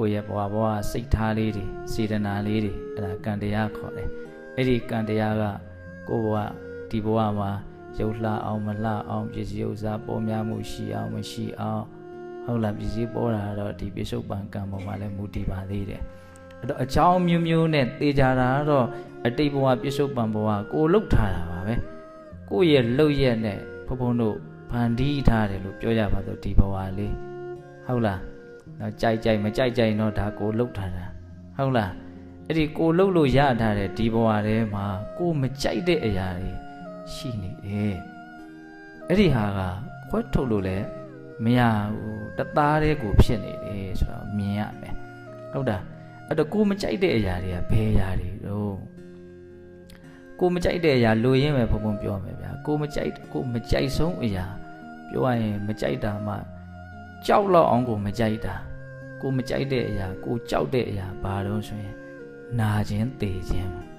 ကိုယ့်ရဲ့ဘဝဘဝစိတ်ထားလေးတွေစေတနာလေးတွေအဲ့ဒါကံတရားခေါ်တယ်အဲ့ဒီကံတရားကကိုယ့်ဘဝဒီဘဝမှာရုပ်လှအောင်မလှအောင်ပစ္စည်းဥစ္စာပေါ်များမှုရှိအောင်မရှိအောင်ဟုတ်လားပစ္စည်းပေါ်တာတော့ဒီပိစုပန်ကံပေါ်မှာလည်းမူတည်ပါသေးတယ်အဲ့တော့အကြောင်းမျိုးမျိုးနဲ့တေချာတာကတော့အတိတ်ဘဝပိစုပန်ဘဝကိုလှုပ်ထားတာပါပဲကိုယ့်ရဲ့လှုပ်ရက်နဲ့ဘုံဘုံတို့ဖန်တီးထားတယ်လို့ပြောကြပါတော့ဒီဘဝလေးဟုတ်လား နော်ကြိုက်ကြိုက်မကြိုက်ကြိုက်တော့ဒါကိုလှုပ်ထားတာဟုတ်လားအဲ့ဒီကိုလှုပ်လို့ရထားတဲ့ဒီဘဝထဲမှာကိုမကြိုက်တဲ့အရာတွေရှိနေတယ်အဲ့ဒီဟာကခွဲထုတ်လို့လည်းမရဘူးတသားတည်းကိုဖြစ်နေတယ်ဆိုတော့မြင်ရမယ်ဟုတ်တာအဲ့တော့ကိုမကြိုက်တဲ့အရာတွေကဘယ်အရာတွေတော့ကိုမကြိုက်တဲ့အရာလိုရင်းပဲဘုံဘုံပြောမယ်ဗျာကိုမကြိုက်ကိုမကြိုက်ဆုံးအရာပြောရရင်မကြိုက်တာမှကြောက်လောက်အောင်ကိုမကြိုက်တာ ကိုမကြိုက်တဲ့အရာကိုကြောက်တဲ့အရာဘာလို့ဆိုရင်နာခြင်းသေခြင်း